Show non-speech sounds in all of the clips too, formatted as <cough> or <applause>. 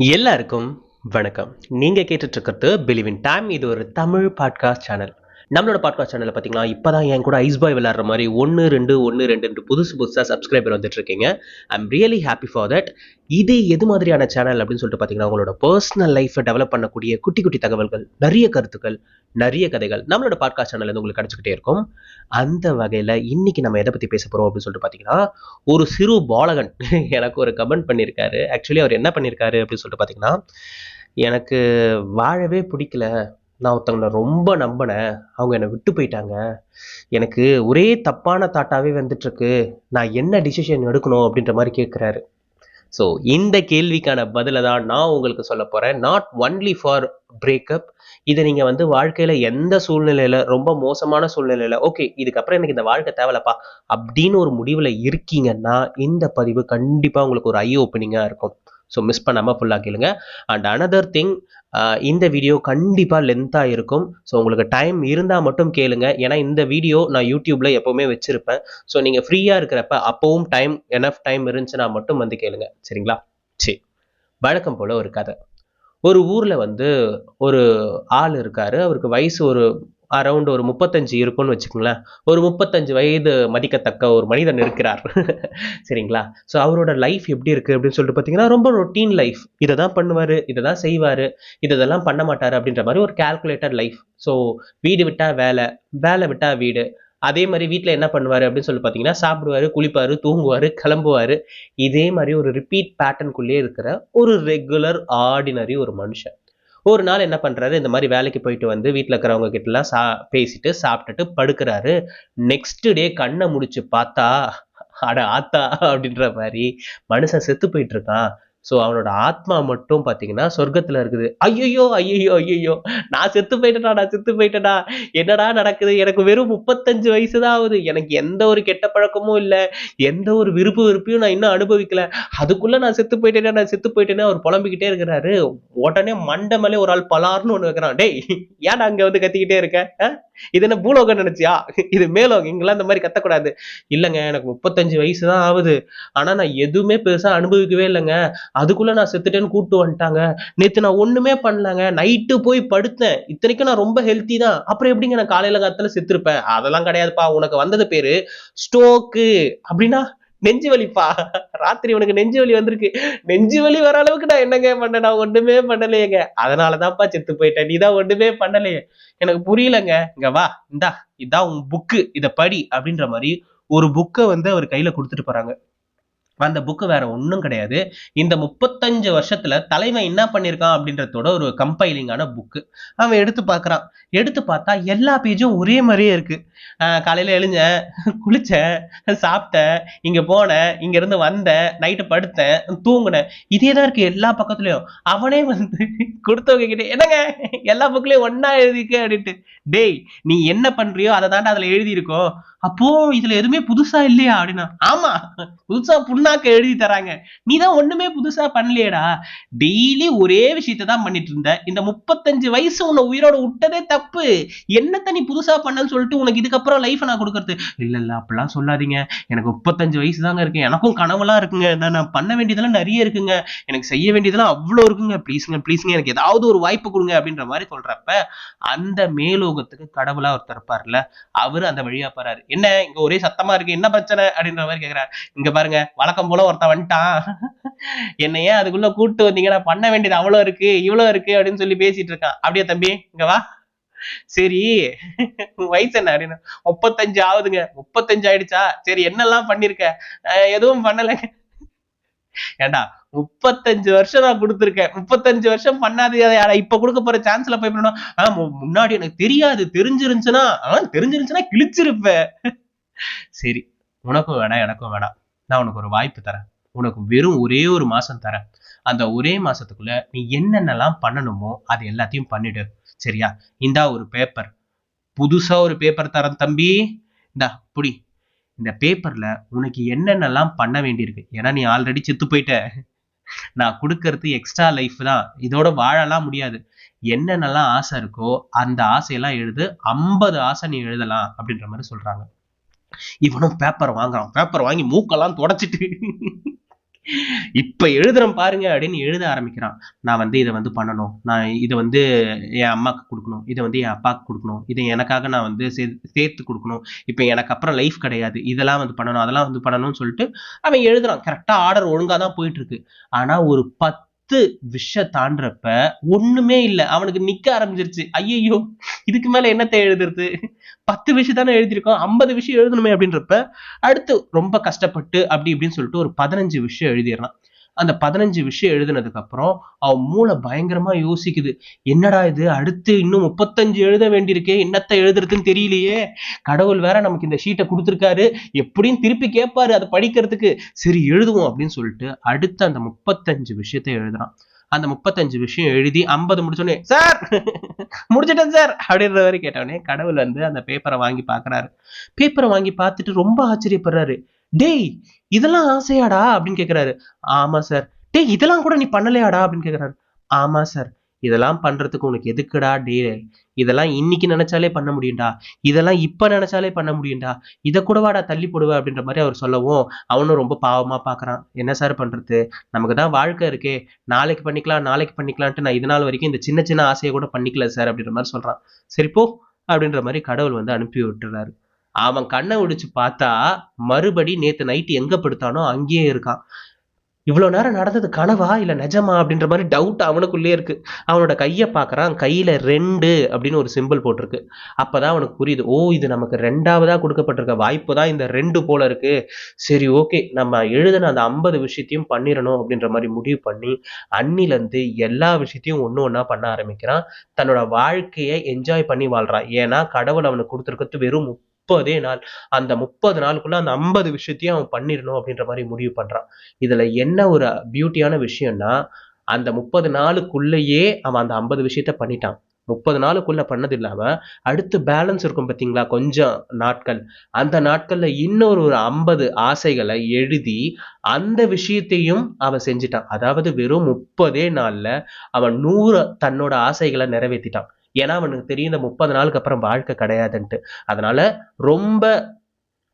எல்லாருக்கும் வணக்கம். நீங்கள் கேட்டுட்ருக்கிறது பிலிவின் டைம். இது ஒரு தமிழ் பாட்காஸ்ட் சேனல். நம்மளோட பாட்காஸ்ட் சேனலில் பார்த்தீங்கன்னா இப்போ தான் என் கூட ஐஸ் பாய் விளாட்ற மாதிரி ஒன்று ரெண்டு ஒன்று ரெண்டு புதுசு புதுசாக சப்ஸ்கிரைபர் வந்துட்டு இருக்கீங்க I am really happy for that இது எது மாதிரியான சேனல் அப்படின்னு சொல்லிட்டு பார்த்தீங்கன்னா உங்களோட பர்சனல் லைஃப்பை டெவலப் பண்ணக்கூடிய குட்டி குட்டி தகவல்கள் நிறைய கருத்துக்கள் நிறைய கதைகள் நம்மளோட பாட்காஸ்ட் சேனல் வந்து உங்களுக்கு கிடச்சிக்கிட்டே இருக்கும். அந்த வகையில் இன்னைக்கு நம்ம எதை பற்றி பேச போகிறோம் அப்படின்னு சொல்லிட்டு பார்த்தீங்கன்னா ஒரு சிறு பாலகன் <laughs> எனக்கு ஒரு கமெண்ட் பண்ணியிருக்காரு. ஆக்சுவலி அவர் என்ன பண்ணியிருக்காரு அப்படின்னு சொல்லிட்டு பார்த்தீங்கன்னா எனக்கு வாழவே பிடிக்கல. நான் ஒருத்தவங்களை ரொம்ப நம்பினேன் அவங்க என்னை விட்டு போயிட்டாங்க. எனக்கு ஒரே தப்பான தாட்டாகவே வந்துட்டுருக்கு. நான் என்ன டிசிஷன் எடுக்கணும் அப்படின்ற மாதிரி கேட்குறாரு ஸோ இந்த கேள்விக்கான பதிலை தான் நான் உங்களுக்கு சொல்ல போகிறேன் நாட் ஒன்லி ஃபார் பிரேக்கப் இதை நீங்கள் வந்து வாழ்க்கையில் எந்த சூழ்நிலையில் ரொம்ப மோசமான சூழ்நிலையில் ஓகே இதுக்கப்புறம் எனக்கு இந்த வாழ்க்கை தேவையில்லப்பா அப்படின்னு ஒரு முடிவில் இருக்கீங்கன்னா இந்த பதிவு கண்டிப்பாக உங்களுக்கு ஒரு ஐ ஓப்பனிங்காக இருக்கும். ஸோ மிஸ் பண்ணாமல் ஃபுல்லாக கேளுங்க. அண்ட் அனதர் திங் இந்த வீடியோ கண்டிப்பாக லென்த்தாக இருக்கும். ஸோ உங்களுக்கு டைம் இருந்தால் மட்டும் கேளுங்க. ஏன்னா இந்த வீடியோ நான் யூடியூப்பில் எப்போவுமே வச்சுருப்பேன். ஸோ நீங்கள் ஃப்ரீயாக இருக்கிறப்ப அப்போவும் டைம் எனஃப் டைம் இருந்துச்சுன்னா மட்டும் வந்து கேளுங்க. சரிங்களா? சரி. வழக்கம் போல் ஒரு கதை. ஒரு ஊரில் வந்து ஒரு ஆள் இருக்கார். அவருக்கு வயசு ஒரு அரௌண்ட் ஒரு முப்பத்தஞ்சு இருக்கும்னு வச்சுக்கோங்களேன். ஒரு முப்பத்தஞ்சு வயது மதிக்கத்தக்க ஒரு மனிதன் இருக்கிறார். <laughs> சரிங்களா? ஸோ அவரோட லைஃப் எப்படி இருக்குது அப்படின்னு சொல்லிட்டு பார்த்தீங்கன்னா ரொம்ப ரொட்டீன் லைஃப் இதை தான் பண்ணுவார் இதை தான் செய்வார் இதெல்லாம் பண்ண மாட்டார் அப்படின்ற மாதிரி ஒரு கேல்குலேட்டட் லைஃப் ஸோ வீடு விட்டால் வேலை வேலை விட்டால் வீடு. அதே மாதிரி வீட்டில் என்ன பண்ணுவார் அப்படின்னு சொல்லி பார்த்தீங்கன்னா சாப்பிடுவார் குளிப்பார் தூங்குவார் கிளம்புவார். இதே மாதிரி ஒரு ரிப்பீட் பேட்டர்னுக்குள்ளேயே இருக்கிற ஒரு ரெகுலர் ஆர்டினரி ஒரு மனுஷன். ஒரு நாள் என்ன பண்ணுறாரு இந்த மாதிரி வேலைக்கு போயிட்டு வந்து வீட்டில் இருக்கிறவங்க கிட்டலாம் சா பேசிட்டு சாப்பிட்டுட்டு படுக்கிறாரு. நெக்ஸ்ட் டே கண்ணை முடிச்சு பார்த்தா அட ஆத்தா அப்படின்ற மாதிரி மனுஷன் செத்து போயிட்டு இருக்கான். ஸோ அவனோட ஆத்மா மட்டும் பார்த்தீங்கன்னா சொர்க்கத்தில் இருக்குது. ஐயோ ஐயோ ஐயோ நான் செத்து போயிட்டேடா நான் செத்து போயிட்டேடா என்னடா நடக்குது? எனக்கு வெறும் முப்பத்தஞ்சு வயசு தான் ஆகுது. எனக்கு எந்த ஒரு கெட்ட பழக்கமும் இல்லை. எந்த ஒரு விருப்பு விருப்பையும் நான் இன்னும் அனுபவிக்கல. அதுக்குள்ள நான் செத்து போயிட்டேனா நான் செத்து போயிட்டேனே அவர் புலம்பிக்கிட்டே இருக்கிறாரு. உடனே மண்டை மேலே ஒரு ஆள் பலார்னு ஒன்று வைக்கிறான். டேய் ஏன் அங்கே வந்து கத்திக்கிட்டே இருக்கேன் இது என்ன பூலோகம் நினைச்சியா? இது மேலோகம். இங்கெல்லாம் இந்த மாதிரி கத்தக்கூடாது. இல்லைங்க எனக்கு முப்பத்தஞ்சு வயசு தான் ஆகுது. ஆனா நான் எதுவுமே பெருசா அனுபவிக்கவே இல்லைங்க. அதுக்குள்ள நான் செத்துட்டேன்னு கூப்பிட்டு வந்துட்டாங்க. நேத்து நான் ஒண்ணுமே பண்ணலங்க. நைட்டு போய் படுத்தேன். இத்தனைக்கும் நான் ரொம்ப ஹெல்த்தி தான். அப்புறம் எப்படிங்க நான் காலையில காலத்துல செத்துருப்பேன்? அதெல்லாம் கிடையாதுப்பா. உனக்கு வந்தது பேரு ஸ்டோக்கு அப்படின்னா நெஞ்சு வலிப்பா? ராத்திரி உனக்கு நெஞ்சு வலி வந்திருக்கு. நெஞ்சு வலி வர அளவுக்கு நான் என்னங்க பண்ண நான் ஒண்ணுமே பண்ணலையேங்க. அதனாலதான்ப்பா செத்து போயிட்டேன். நீதான் ஒண்ணுமே பண்ணலையே. எனக்கு புரியலங்க. இங்க வா. இந்தா. இதான் உன் புக்கு இதை படி. அப்படின்ற மாதிரி ஒரு புக்கை வந்து அவர் கையில கொடுத்துட்டு போறாங்க. அந்த புக்கு வேற ஒன்றும் கிடையாது. இந்த முப்பத்தஞ்சு வருஷத்துல தலைவன் என்ன பண்ணியிருக்கான் அப்படின்றதோட ஒரு கம்பைலிங்கான புக்கு அவன் எடுத்து பார்க்கறான். எடுத்து பார்த்தா எல்லா பேஜும் ஒரே மாதிரியே இருக்கு. காலையில எழுஞ்சேன் குளிச்சேன் சாப்பிட்டேன் இங்க போனேன் இங்க இருந்து வந்தேன் நைட்டு படுத்தேன் தூங்கினேன் இதே தான் இருக்கு எல்லா பக்கத்துலயும். அவனே வந்து கொடுத்தவங்க கிட்டே என்னங்க? எல்லா புக்லயும் ஒன்னா எழுதிக்க அப்படின்ட்டு. டேய் நீ என்ன பண்றியோ அதை தாண்டா அதுல எழுதியிருக்கோம். அப்போ இதுல எதுவுமே புதுசா இல்லையா அப்படின்னா ஆமா புதுசா புண்ணாக்க எழுதி தராங்க. நீ தான் ஒண்ணுமே புதுசா பண்ணலையேடா. டெய்லி ஒரே விஷயத்த தான் பண்ணிட்டு இருந்த. இந்த முப்பத்தஞ்சு வயசு உன்னை உயிரோட விட்டதே தப்பு. என்னத்த நீ புதுசா பண்ணன்னு சொல்லிட்டு உனக்கு இதுக்கப்புறம் லைஃப் நான் கொடுக்கறது? இல்ல இல்ல அப்படிலாம் சொல்லாதீங்க. எனக்கு முப்பத்தஞ்சு வயசு தாங்க இருக்கு. எனக்கும் கனவுலாம் இருக்குங்க. நான் நான் பண்ண வேண்டியதெல்லாம் நிறைய இருக்குங்க. எனக்கு செய்ய வேண்டியதெல்லாம் அவ்வளோ இருக்குங்க. ப்ளீஸுங்க ப்ளீஸுங்க எனக்கு ஏதாவது ஒரு வாய்ப்பு கொடுங்க அப்படின்ற மாதிரி சொல்றப்ப அந்த மேலோகத்துக்கு கடவுளா ஒருத்தர் இருப்பார்ல அவர் அந்த வழியா போறாரு. என்ன இங்க ஒரே சத்தமா இருக்கு? என்ன பிரச்சனை? அப்படின்ற மாதிரி கேக்குறாரு. இங்க பாருங்க வழக்கம் போல ஒருத்தன் வந்துட்டான். என்னையே ஏன் அதுக்குள்ள கூட்டு வந்தீங்கன்னா பண்ண வேண்டியது அவ்வளவு இருக்கு இவ்வளவு இருக்கு அப்படின்னு சொல்லி பேசிட்டு இருக்கான். அப்படியே தம்பி? இங்க வா. சரி. வயசு என்ன? அப்படின்னு. முப்பத்தஞ்சு ஆகுதுங்க. முப்பத்தஞ்சு ஆயிடுச்சா? சரி என்னெல்லாம் பண்ணிருக்க? எதுவும் பண்ணலைங்க. ஏண்டா முப்பத்தஞ்சு வருஷம் நான் கொடுத்துருக்கேன். முப்பத்தஞ்சு வருஷம் பண்ணாது இப்ப கொடுக்க போற சான்ஸ்ல போய் பண்ணணும். ஆஹ் முன்னாடி எனக்கு தெரியாது தெரிஞ்சிருந்துச்சுன்னா ஆஹ் தெரிஞ்சிருந்துச்சுன்னா கிழிச்சிருப்ப சரி உனக்கும் வேணாம் எனக்கும் வேணாம். நான் உனக்கு ஒரு வாய்ப்பு தரேன். உனக்கு வெறும் ஒரே ஒரு மாசம் தரேன். அந்த ஒரே மாசத்துக்குள்ள நீ என்னென்னலாம் பண்ணணுமோ அது எல்லாத்தையும் பண்ணிடு. சரியா? இந்தா ஒரு பேப்பர் புதுசா ஒரு பேப்பர் தரேன் தம்பி. இந்தா புடி. இந்த பேப்பர்ல உனக்கு என்னென்னலாம் பண்ண வேண்டியிருக்கு? ஏன்னா நீ ஆல்ரெடி செத்து போயிட்ட. நான் கொடுக்கறது எக்ஸ்ட்ரா லைஃப் தான். இதோட வாழலாம் முடியாது. என்னென்னலாம் ஆசை இருக்கோ அந்த ஆசையெல்லாம் எழுது. ஐம்பது ஆசை நீ எழுதலாம் அப்படின்ற மாதிரி சொல்றாங்க. இவனும் பேப்பர் வாங்குறான். பேப்பர் வாங்கி மூக்கெல்லாம் தொடச்சிட்டு இப்போ எழுதுறேன் பாருங்க அப்படின்னு எழுத ஆரம்பிக்கிறான். நான் வந்து இதை வந்து பண்ணணும். நான் இதை வந்து என் அம்மாவுக்கு கொடுக்கணும். இதை வந்து என் அப்பாவுக்கு கொடுக்கணும். இதை எனக்காக நான் வந்து சே சேர்த்து கொடுக்கணும். இப்போ எனக்கு அப்புறம் லைஃப் கிடையாது. இதெல்லாம் வந்து பண்ணணும். அதெல்லாம் வந்து பண்ணணும்னு சொல்லிட்டு அவன் எழுதுறான். கரெக்டாக ஆர்டர் ஒழுங்காக தான் போயிட்டு இருக்கு. ஒரு பத்து பத்து விஷ தாண்டப்ப ஒண்ணுமே இல்லை. அவனுக்கு நிக்க ஆரம்பிச்சிருச்சு. ஐயையோ இதுக்கு மேல என்னத்தை எழுதுறது? பத்து விஷயம் தானே எழுதியிருக்கோம். ஐம்பது விஷயம் எழுதணுமே அப்படின்றப்ப அடுத்து ரொம்ப கஷ்டப்பட்டு அப்படி இப்படின்னு சொல்லிட்டு ஒரு பதினஞ்சு விஷயம் எழுதிடுறான். அந்த பதினஞ்சு விஷயம் எழுதுனதுக்கு அப்புறம் அவன் மூளை பயங்கரமா யோசிக்குது. என்னடா இது அடுத்து இன்னும் முப்பத்தஞ்சு எழுத வேண்டியிருக்கே என்னத்தை எழுதுறதுன்னு தெரியலையே. கடவுள் வேற நமக்கு இந்த ஷீட்டை கொடுத்துருக்காரு. எப்படின்னு திருப்பி கேட்பாரு அதை படிக்கிறதுக்கு. சரி எழுதுவோம் அப்படின்னு சொல்லிட்டு அடுத்து அந்த முப்பத்தஞ்சு விஷயத்தை எழுதுறான். அந்த முப்பத்தஞ்சு விஷயம் எழுதி ஐம்பது முடிச்சோடனே சார் முடிச்சிட்டேன் சார் அப்படின்ற மாதிரி கேட்டவொடனே கடவுள் வந்து அந்த பேப்பரை வாங்கி பார்க்குறாரு. பேப்பரை வாங்கி பார்த்துட்டு ரொம்ப ஆச்சரியப்படுறாரு. டேய் இதெல்லாம் ஆசையாடா அப்படின்னு கேட்குறாரு ஆமா சார் டேய் இதெல்லாம் கூட நீ பண்ணலையாடா அப்படின்னு கேட்குறாரு ஆமா சார் இதெல்லாம் பண்ணுறதுக்கு உனக்கு எதுக்குடா டே இதெல்லாம் இன்னைக்கு நினச்சாலே பண்ண முடியும்டா. இதெல்லாம் இப்போ நினச்சாலே பண்ண முடியும்டா. இதை கூடவாடா தள்ளி போடுவ அப்படின்ற மாதிரி அவர் சொல்லவும் அவனும் ரொம்ப பாவமா பார்க்குறான் என்ன சார் பண்ணுறது நமக்கு தான் வாழ்க்கை இருக்கே. நாளைக்கு பண்ணிக்கலாம் நாளைக்கு பண்ணிக்கலான்ட்டு நான் இது நாள் வரைக்கும் இந்த சின்ன சின்ன ஆசையை கூட பண்ணிக்கல சார் அப்படின்ற மாதிரி சொல்கிறான் சரி போ அப்படின்ற மாதிரி கடவுள் வந்து அனுப்பி விட்டுறாரு. அவன் கண்ணை விடிச்சு பார்த்தா மறுபடி நேற்று நைட்டு எங்கே படுத்தானோ அங்கேயே இருக்கான். இவ்வளோ நேரம் நடந்தது கனவா இல்லை நிஜமா அப்படின்ற மாதிரி டவுட் அவனுக்குள்ளே இருக்கு. அவனோட கையை பார்க்கறான். கையில் ரெண்டு அப்படின்னு ஒரு சிம்பிள் போட்டிருக்கு. அப்பதான் அவனுக்கு புரியுது. ஓ இது நமக்கு ரெண்டாவதாக கொடுக்கப்பட்டிருக்க வாய்ப்பு தான் இந்த ரெண்டு போல இருக்கு. சரி ஓகே நம்ம எழுதின அந்த ஐம்பது விஷயத்தையும் பண்ணிடணும் அப்படின்ற மாதிரி முடிவு பண்ணி அன்னிலேருந்து எல்லா விஷயத்தையும் ஒன்று ஒன்றா பண்ண ஆரம்பிக்கிறான். தன்னோட வாழ்க்கையை என்ஜாய் பண்ணி வாழ்கிறான் ஏன்னா கடவுள் அவனுக்கு கொடுத்துருக்கிறது வெறும் முப்பதே நாள். அந்த முப்பது நாளுக்குள்ள அந்த ஐம்பது விஷயத்தையும் அவன் பண்ணிடணும் அப்படின்ற மாதிரி முடிவு பண்றான். இதுல என்ன ஒரு பியூட்டியான விஷயம்னா அந்த முப்பது நாளுக்குள்ளேயே அவன் அந்த ஐம்பது விஷயத்த பண்ணிட்டான். முப்பது நாளுக்குள்ள பண்ணது இல்லாம அடுத்து பேலன்ஸ் இருக்கும் பார்த்தீங்களா கொஞ்சம் நாட்கள். அந்த நாட்கள்ல இன்னொரு ஒரு ஐம்பது ஆசைகளை எழுதி அந்த விஷயத்தையும் அவன் செஞ்சிட்டான். அதாவது வெறும் முப்பதே நாள்ல அவன் நூறு தன்னோட ஆசைகளை நிறைவேற்றிட்டான் ஏன்னா அவனுக்கு தெரியும் இந்த முப்பது நாளுக்கு அப்புறம் வாழ்க்கை கிடையாதுன்ட்டு. அதனால ரொம்ப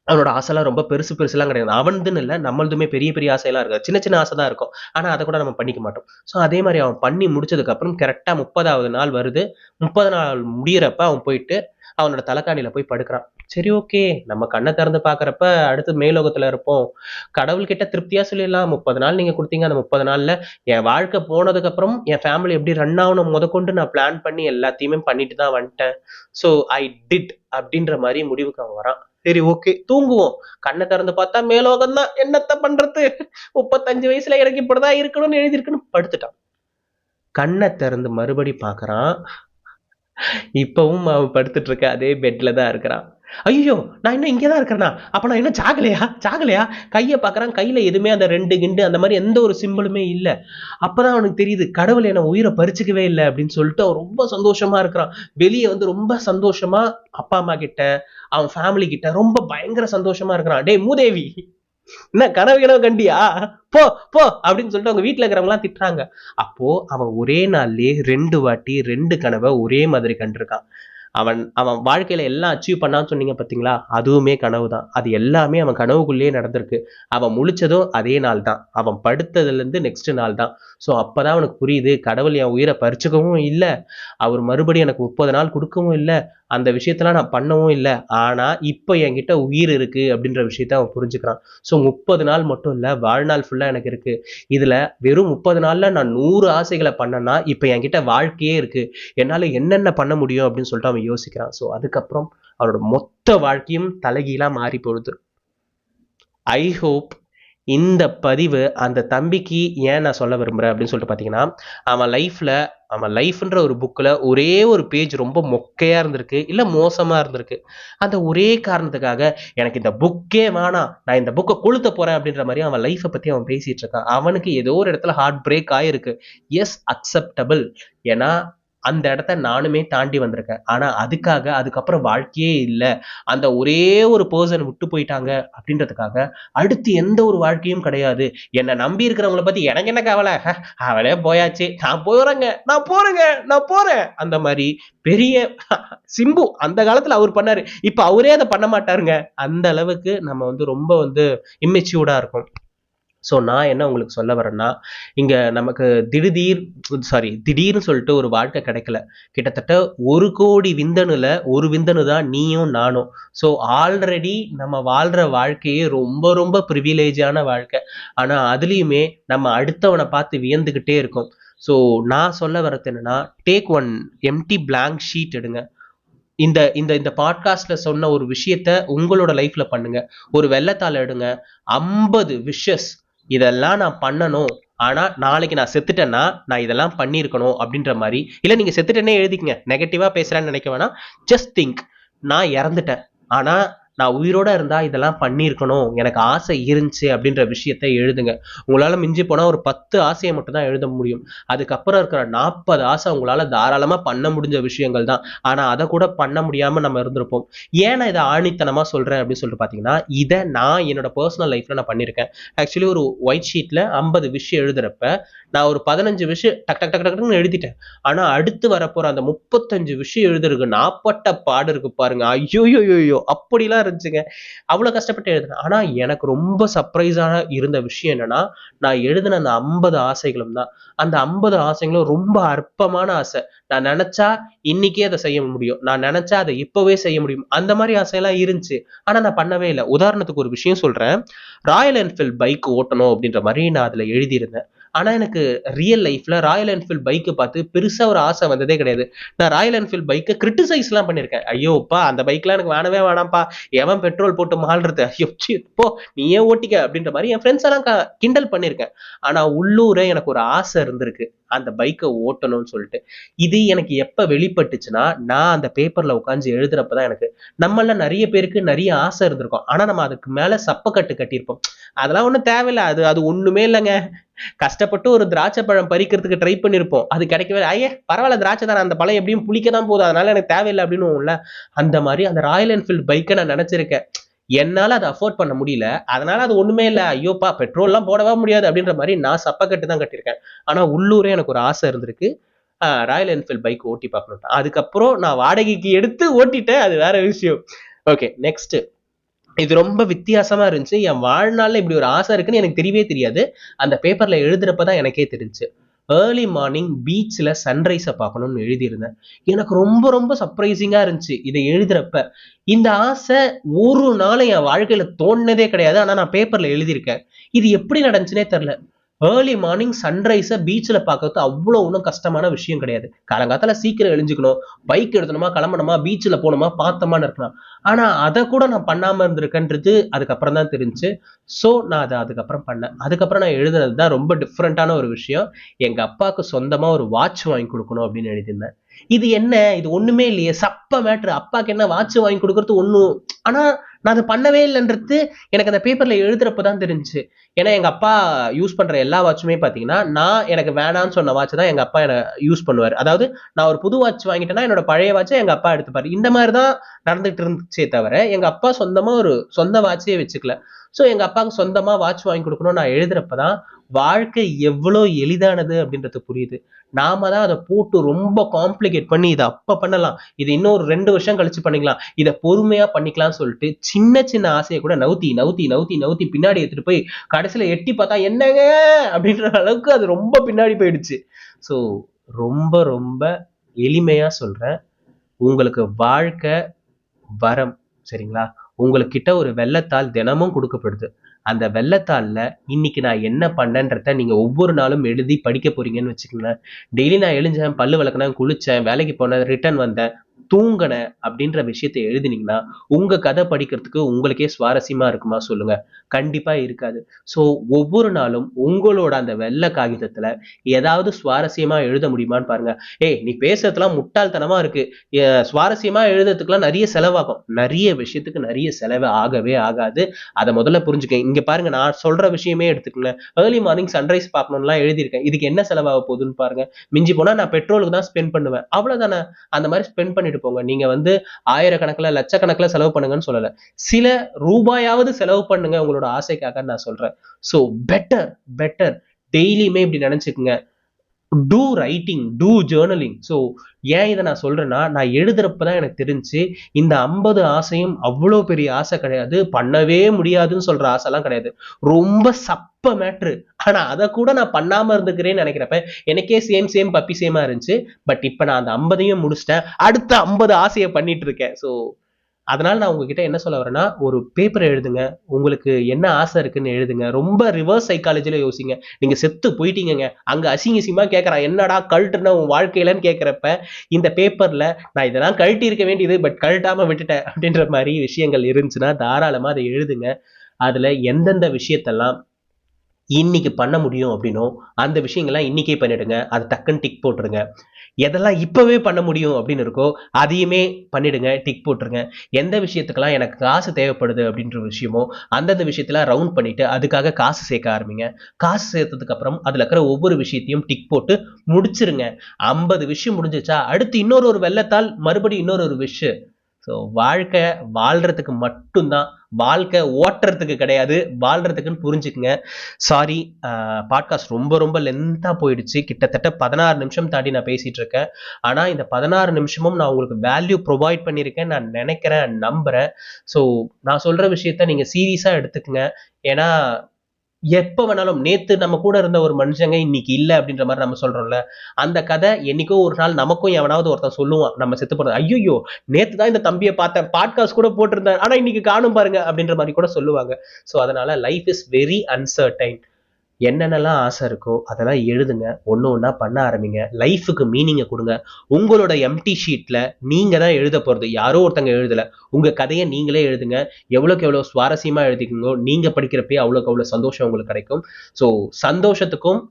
அவனோட ஆசைலாம் ரொம்ப பெருசு பெருசுலாம் கிடையாது. அவன்துன்னு இல்லை நம்மளதுமே பெரிய பெரிய ஆசையெல்லாம் இருக்காது. சின்ன சின்ன ஆசை தான் இருக்கும். ஆனால் அதை கூட நம்ம பண்ணிக்க மாட்டோம். ஸோ அதே மாதிரி அவன் பண்ணி முடிச்சதுக்கப்புறம் கரெக்டாக முப்பதாவது நாள் வருது. முப்பது நாள் முடியிறப்ப அவன் போயிட்டு அவனோட தலைக்காணியில் போய் படுக்கிறான். சரி ஓகே. நம்ம கண்ணை திறந்து பார்க்கறப்ப அடுத்து மேலோகத்துல இருப்போம். கடவுள்கிட்ட திருப்தியாக சொல்லிடலாம். முப்பது நாள் நீங்கள் கொடுத்தீங்க அந்த முப்பது நாளில் என் வாழ்க்கை போனதுக்கப்புறம் என் ஃபேமிலி எப்படி ரன் ஆகணும் முதற்கொண்டு நான் பிளான் பண்ணி எல்லாத்தையுமே பண்ணிட்டு தான் வந்துட்டேன். ஸோ ஐ டிட் அப்படின்ற மாதிரி முடிவுக்கு அவன் வரான். சரி ஓகே. தூங்குவோம். கண்ணை திறந்து பார்த்தா மேலோகம் தான். என்னத்தை பண்றது? முப்பத்தஞ்சு வயசுல எனக்கு இப்படிதான் இருக்கணும்னு எழுதியிருக்குன்னு படுத்துட்டான். கண்ணை திறந்து மறுபடி பார்க்கறான். இப்பவும் அவன் படுத்துட்டு இருக்க அதே பெட்ல தான் இருக்கிறான். ஐயோ நான் இன்னும் இங்கே தான் இருக்கிறேனா? அப்ப நான் இன்னும் சாகலையா? சாகலையா? கையை பார்க்குறான். கையில எதுவுமே அந்த ரெண்டு கிண்டு அந்த மாதிரி எந்த ஒரு சிம்பிளுமே இல்லை. அப்பதான் அவனுக்கு தெரியுது கடவுள் என்ன உயிரை பறிச்சுக்கவே இல்லை அப்படின்னு சொல்லிட்டு அவன் ரொம்ப சந்தோஷமா இருக்கிறான். வெளியே வந்து ரொம்ப சந்தோஷமா அப்பா அம்மா கிட்ட அவன் ஃபேமிலி கிட்ட ரொம்ப பயங்கர சந்தோஷமா இருக்கிறான். டே மூதேவி என்ன கனவு கனவு கண்டியா? போ போ அப்படின்னு சொல்லிட்டு அவங்க வீட்டுல இருக்கிறவங்க எல்லாம் திட்டுறாங்க. அப்போ அவன் ஒரே நாள்லயே ரெண்டு வாட்டி ரெண்டு கனவை ஒரே மாதிரி கண்டிருக்கான். அவன் அவன் வாழ்க்கையில் எல்லாம் அச்சீவ் பண்ணான்னு சொன்னீங்க பார்த்தீங்களா? அதுவுமே கனவு தான் அது எல்லாமே அவன் கனவுக்குள்ளேயே நடந்திருக்கு. அவன் முழிச்சதும் அதே நாள் தான் அவன் படுத்ததுலேருந்து நெக்ஸ்ட் நாள் தான் ஸோ அப்போ தான் அவனுக்கு புரியுது கடவுள் என் உயிரை பறிச்சுக்கவும் இல்லை. அவர் மறுபடியும் எனக்கு முப்பது நாள் கொடுக்கவும் இல்லை. அந்த விஷயத்தெல்லாம் நான் பண்ணவும் இல்லை. ஆனால் இப்போ என்கிட்ட உயிர் இருக்குது அப்படின்ற விஷயத்த அவன் புரிஞ்சுக்கிறான். ஸோ முப்பது நாள் மட்டும் இல்லை வாழ்நாள் ஃபுல்லாக எனக்கு இருக்குது இதில் வெறும் முப்பது நாளில் நான் நூறு ஆசைகளை பண்ணேன்னா இப்போ என்கிட்ட வாழ்க்கையே இருக்குது என்னால் என்னென்ன பண்ண முடியும் அப்படின்னு சொல்லிட்டு அவன் யோசிக்கிறான். ஸோ அதுக்கப்புறம் அவனோட மொத்த வாழ்க்கையும் தலைகீழா மாறி போகுது. ஐ ஹோப் இந்த பதிவு அந்த தம்பிக்கு ஏன் நான் சொல்ல விரும்புறேன் அப்படின்னு சொல்லிட்டு பார்த்தீங்கன்னா அவன் லைஃப்ல அவன் லைஃப்ன்ற ஒரு புக்கில் ஒரே ஒரு பேஜ் ரொம்ப மொக்கையா இருந்திருக்கு இல்லை மோசமாக இருந்திருக்கு. அந்த ஒரே காரணத்துக்காக எனக்கு இந்த புக்கே வேணாம் நான் இந்த புக்கை கொளுத்த போறேன் அப்படின்ற மாதிரி அவன் லைஃப்பை பற்றி அவன் பேசிகிட்டு இருக்கான். அவனுக்கு ஏதோ ஒரு இடத்துல ஹார்ட் பிரேக் ஆகிருக்கு எஸ் அக்செப்டபிள் ஏன்னா அந்த இடத்த நானுமே தாண்டி வந்திருக்கேன். ஆனால் அதுக்காக அதுக்கப்புறம் வாழ்க்கையே இல்லை. அந்த ஒரே ஒரு பர்சன் விட்டு போயிட்டாங்க அப்படின்றதுக்காக அடுத்து எந்த ஒரு வாழ்க்கையும் கிடையாது. என்னை நம்பி இருக்கிறவங்கள பற்றி எனக்கு என்ன கவலை? ஹ, அவளே போயாச்சு. நான் போகிறேங்க நான் போகிறேங்க நான் போகிறேன் அந்த மாதிரி பெரிய சிம்பு அந்த காலத்தில் அவர் பண்ணாரு. இப்போ அவரே அதை பண்ண மாட்டாருங்க. அந்த அளவுக்கு நம்ம வந்து ரொம்ப வந்து இம்மெச்சூர்டாக இருக்கும். ஸோ நான் என்ன உங்களுக்கு சொல்ல வரேன்னா இங்கே நமக்கு திடீர் சாரி திடீர்னு சொல்லிட்டு ஒரு வாழ்க்கை கிடைக்கல. கிட்டத்தட்ட ஒரு கோடி விந்தனில் ஒரு விந்தனு தான் நீயும் நானும். ஸோ ஆல்ரெடி நம்ம வாழ்கிற வாழ்க்கையே ரொம்ப ரொம்ப ப்ரிவிலேஜான வாழ்க்கை. ஆனால் அதுலேயுமே நம்ம அடுத்தவனை பார்த்து வியந்துக்கிட்டே இருக்கோம். ஸோ நான் சொல்ல வரது என்னென்னா take one empty blank sheet எடுங்க. இந்த இந்த இந்த பாட்காஸ்ட்ல சொன்ன ஒரு விஷயத்த உங்களோட லைஃப்ல பண்ணுங்க. ஒரு வெள்ளத்தாள் எடுங்க. ஐம்பது விஷஸ் இதெல்லாம் நான் பண்ணணும். ஆனால் நாளைக்கு நான் செத்துட்டேன்னா நான் இதெல்லாம் பண்ணியிருக்கணும் அப்படின்ற மாதிரி. இல்லை நீங்கள் செத்துட்டேனே எழுதிக்கங்க. நெகட்டிவாக பேசுகிறேன்னு நினைக்க வேணாம். ஜஸ்ட் திங்க் நான் இறந்துட்டேன். ஆனால் நான் உயிரோட இருந்தா இதெல்லாம் பண்ணியிருக்கணும். எனக்கு ஆசை இருந்துச்சு அப்படின்ற விஷயத்த எழுதுங்க. உங்களால மிஞ்சி போனா ஒரு பத்து ஆசையை மட்டும் தான் எழுத முடியும். அதுக்கப்புறம் இருக்கிற நாற்பது ஆசை உங்களால தாராளமா பண்ண முடிஞ்ச விஷயங்கள் தான். ஆனா அதை கூட பண்ண முடியாம நம்ம இருந்திருப்போம். ஏன் நான் இதை ஆணித்தனமா சொல்றேன் அப்படின்னு சொல்லிட்டு பாத்தீங்கன்னா இதை நான் என்னோட பர்சனல் லைஃப்ல நான் பண்ணியிருக்கேன் ஆக்சுவலி ஒரு ஒயிட் ஷீட்ல ஐம்பது விஷயம் எழுதுறப்ப நான் ஒரு பதினஞ்சு விஷயம் டக் டக் டக் டக்னு எழுதிட்டேன். ஆனா அடுத்து வரப்போற அந்த முப்பத்தஞ்சு விஷயம் எழுதுறதுக்கு நாப்பட்ட பாடு இருக்கு பாருங்க. ஐயோ ஐயோ. அப்படிலாம் இருந்துச்சுங்க. அவ்வளோ கஷ்டப்பட்டு எழுதுனேன். ஆனா எனக்கு ரொம்ப சர்ப்ரைஸான இருந்த விஷயம் என்னன்னா நான் எழுதின அந்த ஐம்பது ஆசைகளும் தான். அந்த ஐம்பது ஆசைகளும் ரொம்ப அற்பமான ஆசை. நான் நினச்சா இன்னைக்கே அதை செய்ய முடியும். நான் நினச்சா அதை இப்போவே செய்ய முடியும். அந்த மாதிரி ஆசையெல்லாம் இருந்துச்சு. ஆனால் நான் பண்ணவே இல்லை. உதாரணத்துக்கு ஒரு விஷயம் சொல்றேன். ராயல் என்ஃபீல்ட் பைக் ஓட்டணும் அப்படின்ற மாதிரி நான் அதில் எழுதியிருந்தேன். ஆனால் எனக்கு ரியல் லைஃப்பில் ராயல் என்ஃபீல்ட் பைக்கை பார்த்து பெருசாக ஒரு ஆசை வந்ததே கிடையாது. நான் ராயல் என்ஃபீல்ட் பைக்கை கிரிட்டிசைஸ்லாம் பண்ணியிருக்கேன். ஐயோப்பா அந்த பைக்லாம் எனக்கு வேணவே வேணாம்ப்பா. எவன் பெட்ரோல் போட்டு மாள்றது ஐயோ ச்சீ, போ நீயே ஓட்டிக்க அப்படின்ற மாதிரி என் ஃப்ரெண்ட்ஸ் எல்லாம் கிண்டல் பண்ணியிருக்கேன். ஆனால் உள்ளூர எனக்கு ஒரு ஆசை இருந்திருக்கு. அந்த பைக்கை ஓட்டணும்னு சொல்லிட்டு இது எனக்கு எப்ப வெளிப்பட்டுச்சுன்னா நான் அந்த பேப்பர்ல உட்காந்து எழுதுறப்பதான் எனக்கு. நம்மள நிறைய பேருக்கு நிறைய ஆசை இருந்திருக்கும். ஆனா நம்ம அதுக்கு மேல சப்பக்கட்டு கட்டியிருப்போம். அதெல்லாம் ஒன்றும் தேவையில்ல. அது அது ஒண்ணுமே இல்லைங்க. கஷ்டப்பட்டு ஒரு திராட்சை பழம் பறிக்கிறதுக்கு ட்ரை பண்ணிருப்போம் அது கிடைக்கவே ஐயே பரவாயில்ல திராட்சை தானே. அந்த பழம் எப்படியும் புளிக்க தான் போகுது. அதனால எனக்கு தேவையில்லை அப்படின்னு அந்த மாதிரி அந்த ராயல் என்ஃபீல்டு பைக்கை நான் நினச்சிருக்கேன். என்னால் அதை அஃபோர்ட் பண்ண முடியல. அதனால அது ஒன்றுமே இல்லை. ஐயோப்பா பெட்ரோல்லாம் போடவே முடியாது அப்படின்ற மாதிரி நான் சப்பக்கட்டு தான் கட்டியிருக்கேன். ஆனால் உள்ளூரே எனக்கு ஒரு ஆசை இருந்திருக்கு. ராயல் என்ஃபீல்ட் பைக் ஓட்டி பார்க்கணும் அதுக்கப்புறம் நான் வாடகைக்கு எடுத்து ஓட்டிட்டேன். அது வேற விஷயம். ஓகே நெக்ஸ்ட் இது ரொம்ப வித்தியாசமா இருந்துச்சு. என் வாழ்நாளில் இப்படி ஒரு ஆசை இருக்குன்னு எனக்கு தெரியவே தெரியாது. அந்த பேப்பர்ல எழுதுறப்பதான் எனக்கே தெரிஞ்சு. ஏர்லி மார்னிங் பீச்ல சன்ரைஸை பார்க்கணும்னு எழுதியிருந்தேன். எனக்கு ரொம்ப ரொம்ப சர்ப்ரைசிங்கா இருந்துச்சு இதை எழுதுறப்ப. இந்த ஆசை ஒரு நாளும் என் வாழ்க்கையில தோணுனதே கிடையாது. ஆனா நான் பேப்பர்ல எழுதியிருக்கேன். இது எப்படி நடந்துச்சுனே தெரியல. ஏர்லி மார்னிங் சன்ரைஸை பீச்சில் பார்க்கறது அவ்வளோ ஒன்றும் கஷ்டமான விஷயம் கிடையாது. காலங்காத்தால சீக்கிரம் எழுஞ்சிக்கணும். பைக் எடுத்தணுமா கிளம்பணுமா பீச்சில் போகணுமா பார்த்தோமான்னு இருக்கலாம். ஆனால் அதை கூட நான் பண்ணாமல் இருந்திருக்கேன்றது அதுக்கப்புறம் தான் தெரிஞ்சு. ஸோ நான் அதை அதுக்கப்புறம் பண்ணேன். அதுக்கப்புறம் நான் எழுதுனது தான் ரொம்ப டிஃப்ரெண்ட்டான ஒரு விஷயம். எங்கள் அப்பாவுக்கு சொந்தமாக ஒரு வாட்ச் வாங்கி கொடுக்கணும் அப்படின்னு எழுதியிருந்தேன். இது என்ன? இது ஒன்றுமே இல்லையே. சப்ப மேட்ரு அப்பாவுக்கு என்ன வாட்ச் வாங்கி கொடுக்கறது ஒன்றும் ஆனால் நான் அதை பண்ணவே இல்லைன்றது எனக்கு அந்த பேப்பரில் எழுதுறப்ப தான் தெரிஞ்சுச்சு. ஏன்னா எங்கள் அப்பா யூஸ் பண்ணுற எல்லா வாட்சுமே பார்த்தீங்கன்னா நான் எனக்கு வேணாம்னு சொன்ன வாட்ச் தான் எங்கள் அப்பா என்னை யூஸ் பண்ணுவார். அதாவது நான் ஒரு புது வாட்ச் வாங்கிட்டேன்னா என்னோட பழைய வாட்சை எங்கள் அப்பா எடுத்துப்பாரு. இந்த மாதிரி தான் நடந்துகிட்டு இருந்துச்சே தவிர எங்கள் அப்பா சொந்தமாக ஒரு சொந்த வாட்சே வச்சுக்கல. ஸோ எங்கள் அப்பாவுக்கு சொந்தமாக வாட்ச் வாங்கி கொடுக்கணும் நான் எழுதுறப்பதான் வாழ்க்கை எவ்வளோ எளிதானது அப்படின்றது புரியுது. நாம தான் அதை போட்டு ரொம்ப காம்ப்ளிகேட் பண்ணி இதை அப்போ பண்ணலாம். இது இன்னும் ஒரு ரெண்டு வருஷம் கழிச்சு பண்ணிக்கலாம். இதை பொறுமையாக பண்ணிக்கலாம்னு சொல்லிட்டு சின்ன சின்ன ஆசையை கூட நவுத்தி நவுத்தி நவுத்தி நவுத்தி பின்னாடி எடுத்துட்டு போய் கடைசியில் எட்டி பார்த்தா என்னங்க அப்படின்ற அளவுக்கு அது ரொம்ப பின்னாடி போயிடுச்சு. ஸோ ரொம்ப ரொம்ப எளிமையாக சொல்கிறேன் உங்களுக்கு வாழ்க்கை வரம் சரிங்களா? உங்கள்கிட்ட ஒரு வெள்ளத்தாள் தினமும் கொடுக்கப்படுது. அந்த வெள்ளத்தாள்ல இன்னைக்கு நான் என்ன பண்ணேன்றத நீங்க ஒவ்வொரு நாளும் எழுதி படிக்க போறீங்கன்னு வச்சுக்கோங்களேன். டெய்லி நான் எழுஞ்சேன் பல்லு விளக்குனேன் குளிச்சேன் வேலைக்கு போனேன் ரிட்டர்ன் வந்தேன். தூங்கன அப்படின்ற விஷயத்தை எழுதினீங்கன்னா உங்க கதை படிக்கிறதுக்கு உங்களுக்கே சுவாரஸ்யமா இருக்குமா சொல்லுங்க. கண்டிப்பா இருக்காது. ஸோ ஒவ்வொரு நாளும் உங்களோட அந்த வெள்ளை காகிதத்துல ஏதாவது சுவாரஸ்யமா எழுத முடியுமான்னு பாருங்க. ஏய் நீ பேசுறதுலாம் முட்டாள்தனமா இருக்கு. சுவாரஸ்யமா எழுதுறதுக்குலாம் நிறைய செலவாகும். நிறைய விஷயத்துக்கு நிறைய செலவு ஆகவே ஆகாது. அதை முதல்ல புரிஞ்சுக்க. இங்க பாருங்க நான் சொல்ற விஷயமே எடுத்துக்கங்களேன். ஏர்லி மார்னிங் சன்ரைஸ் பார்க்கணும்லாம் எழுதியிருக்கேன். இதுக்கு என்ன செலவாக போகுதுன்னு பாருங்க. மிஞ்சி போனா நான் பெட்ரோலுக்கு தான் ஸ்பெண்ட் பண்ணுவேன். அவ்வளவுதானே? அந்த மாதிரி ஸ்பெண்ட் பண்ணி பண்ணிட்டு போங்க. நீங்க வந்து ஆயிரக்கணக்கில் லட்சக்கணக்கில் செலவு பண்ணுங்கன்னு சொல்லல. சில ரூபாயாவது செலவு பண்ணுங்க உங்களோட ஆசைக்காக நான் சொல்றேன். ஸோ பெட்டர் பெட்டர் டெய்லியுமே இப்படி நினைச்சுக்குங்க. Do writing do journaling so ஏன் இதை நான் சொல்றேன்னா நான் எழுதுறப்ப தான் எனக்கு தெரிஞ்சு இந்த ஐம்பது ஆசையும் அவ்வளோ பெரிய ஆசை கிடையாது பண்ணவே முடியாதுன்னு சொல்கிற ஆசைலாம் கிடையாது. ரொம்ப சப்ப மேட்ரு ஆனா அதை கூட நான் பண்ணாமல் இருந்துக்கிறேன்னு நினைக்கிறப்ப எனக்கே சேம் சேம் பப்பி சேமாக இருந்துச்சு. பட் இப்போ நான் அந்த ஐம்பதையும் முடிச்சிட்டேன். அடுத்த ஐம்பது ஆசையை பண்ணிட்டு இருக்கேன். ஸோ அதனால் நான் உங்ககிட்ட என்ன சொல்ல வரேன்னா ஒரு பேப்பர் எழுதுங்க. உங்களுக்கு என்ன ஆசை இருக்குன்னு எழுதுங்க. ரொம்ப ரிவர்ஸ் சைக்காலஜியில் யோசிங்க. நீங்கள் செத்து போயிட்டீங்கங்க. அங்கே அசிங்க அசிங்கமாக கேட்குறான் என்னடா கழட்டுன உன் வாழ்க்கையிலன்னு கேட்குறப்ப இந்த பேப்பரில் நான் இதெல்லாம் கழட்டி இருக்க வேண்டியது பட் கழட்டாமல் விட்டுட்டேன். அப்படின்ற மாதிரி விஷயங்கள் இருந்துச்சுன்னா தாராளமாக அதை எழுதுங்க. அதில் எந்தெந்த விஷயத்தெல்லாம் இன்னைக்கு பண்ண முடியும் அப்படின்னோ அந்த விஷயங்கள்லாம் இன்னைக்கே பண்ணிடுங்க. அதை டக்குன்னு டிக் போட்டுருங்க. எதெல்லாம் இப்போவே பண்ண முடியும் அப்படின்னு இருக்கோ அதையுமே பண்ணிடுங்க டிக் போட்டுருங்க. எந்த விஷயத்துக்கெல்லாம் எனக்கு காசு தேவைப்படுது அப்படின்ற விஷயமோ அந்தந்த விஷயத்துல ரவுண்ட் பண்ணிட்டு அதுக்காக காசு சேர்க்க ஆரம்பிங்க. காசு சேர்த்ததுக்கு அப்புறம் இருக்கிற ஒவ்வொரு விஷயத்தையும் டிக் போட்டு முடிச்சிருங்க. ஐம்பது விஷயம் முடிஞ்சிச்சா அடுத்து இன்னொரு ஒரு வெள்ளத்தால் மறுபடியும் இன்னொரு ஒரு விஷயம் ஸோ வாழ்க்கை வாழ்கிறதுக்கு மட்டும்தான். வாழ்க்கை ஓட்டுறதுக்கு கிடையாது. வாழ்கிறதுக்குன்னு புரிஞ்சுக்குங்க. சாரி பாட்காஸ்ட் ரொம்ப ரொம்ப லென்த்தாக போயிடுச்சு. கிட்டத்தட்ட பதினாறு நிமிஷம் தாண்டி நான் பேசிகிட்டு இருக்கேன். ஆனால் இந்த பதினாறு நிமிஷமும் நான் உங்களுக்கு வேல்யூ ப்ரொவைட் பண்ணியிருக்கேன். நான் நினைக்கிறேன் நம்புகிறேன் ஸோ நான் சொல்கிற விஷயத்த நீங்கள் சீரியஸாக எடுத்துக்கங்க. ஏன்னா எப்போ வேணாலும் நேற்று நம்ம கூட இருந்த ஒரு மனுஷங்க இன்னைக்கு இல்லை அப்படின்ற மாதிரி நம்ம சொல்கிறோம்ல அந்த கதை என்னைக்கோ ஒரு நாள் நமக்கும் எவனாவது ஒருத்தன் சொல்லுவான் நம்ம செத்து போகிறது ஐயோ நேற்று தான் இந்த தம்பியை பார்த்தேன் பாட்காஸ்ட் கூட போட்டிருந்தேன் ஆனால் இன்னைக்கு காணும் பாருங்க அப்படின்ற மாதிரி கூட சொல்லுவாங்க. ஸோ அதனால லைஃப் இஸ் வெரி அன்சர்டைன் என்னென்னலாம் ஆசை இருக்கோ அதெல்லாம் எழுதுங்க. ஒன்று ஒன்றா பண்ண ஆரம்பிங்க. லைஃபுக்கு மீனிங்கை கொடுங்க. உங்களோட எம்டி ஷீட்டில் நீங்கள் தான் எழுத போகிறது யாரோ ஒருத்தங்க எழுதலை. உங்கள் கதையை நீங்களே எழுதுங்க. எவ்வளோக்கு எவ்வளோ சுவாரஸ்யமாக எழுதிக்கீங்களோ நீங்கள் படிக்கிறப்பே அவ்வளோக்கு அவ்வளோ சந்தோஷம் உங்களுக்கு கிடைக்கும். ஸோ சந்தோஷத்துக்கும்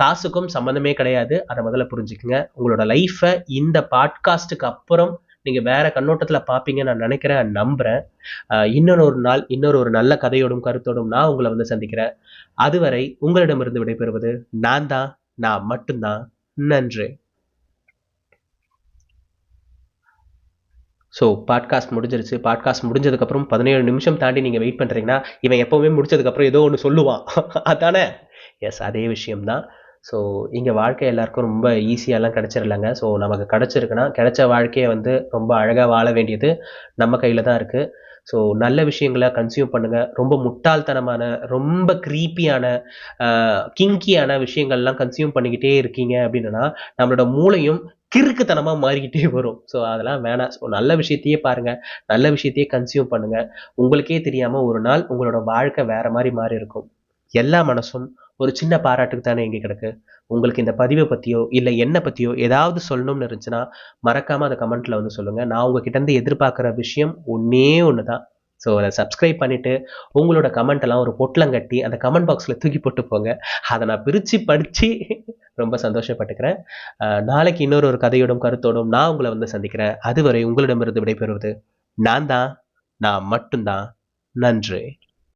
காசுக்கும் சம்மந்தமே கிடையாது. அதை முதல்ல புரிஞ்சுக்குங்க. உங்களோட லைஃப்பை இந்த பாட்காஸ்ட்டுக்கு அப்புறம் நீங்கள் வேறு கண்ணோட்டத்தில் பார்ப்பீங்க நான் நினைக்கிறேன் நம்புகிறேன் இன்னொரு ஒரு நாள் இன்னொரு ஒரு நல்ல கதையோடும் கருத்தோடும் நான் உங்களை வந்து சந்திக்கிறேன். அதுவரை உங்களிடமிருந்து விடைபெறுவது நான் தான் நான் மட்டும்தான். நன்றி. ஸோ பாட்காஸ்ட் முடிஞ்சிருச்சு. பாட்காஸ்ட் முடிஞ்சதுக்கப்புறம் பதினேழு நிமிஷம் தாண்டி நீங்கள் வெயிட் பண்ணுறீங்கன்னா இவன் எப்போவுமே முடிச்சதுக்கப்புறம் ஏதோ ஒன்று சொல்லுவான். அதானே? எஸ் அதே விஷயம்தான். ஸோ இங்கே வாழ்க்கை எல்லாருக்கும் ரொம்ப ஈஸியாலாம் கிடச்சிடலங்க ஸோ நமக்கு கிடச்சிருக்குன்னா கிடைச்ச வாழ்க்கையை வந்து ரொம்ப அழகாக வாழ வேண்டியது நம்ம கையில் தான் இருக்குது ஸோ நல்ல விஷயங்களை கன்சியூம் பண்ணுங்கள் ரொம்ப முட்டாள்தனமான ரொம்ப க்ரீப்பியான கிங்கியான விஷயங்கள்லாம் கன்சியூம் பண்ணிக்கிட்டே இருக்கீங்க அப்படின்னா நம்மளோட மூளையும் கிறுக்குத்தனமாக மாறிக்கிட்டே வரும். ஸோ அதெல்லாம் வேணாம். ஸோ நல்ல விஷயத்தையே பாருங்கள் நல்ல விஷயத்தையே கன்சியூம் பண்ணுங்கள் உங்களுக்கே தெரியாமல் ஒரு நாள் உங்களோட வாழ்க்கை வேறு மாதிரி மாறி இருக்கும் எல்லா மனசும் ஒரு சின்ன பாராட்டுக்கு தானே இங்கே கிடக்கு? உங்களுக்கு இந்த பதிவை பற்றியோ இல்லை என்னை பற்றியோ ஏதாவது சொல்லணும்னு இருந்துச்சுன்னா மறக்காமல் அதை கமெண்ட்டில் வந்து சொல்லுங்கள் நான் உங்ககிட்ட இருந்து எதிர்பார்க்குற விஷயம் ஒன்றே ஒன்று தான் ஸோ அதை சப்ஸ்கிரைப் பண்ணிவிட்டு உங்களோட கமெண்ட் எல்லாம் ஒரு பொட்டலம் கட்டி அந்த கமெண்ட் பாக்ஸில் தூக்கி போட்டு போங்க. அதை நான் பிரித்து படித்து ரொம்ப சந்தோஷப்பட்டுக்கிறேன். நாளைக்கு இன்னொரு ஒரு கதையோடும் கருத்தோடும் நான் உங்களை வந்து சந்திக்கிறேன். அதுவரை உங்களிடமிருந்து விடைபெறுவது நான் தான் நான் மட்டும்தான். நன்றி.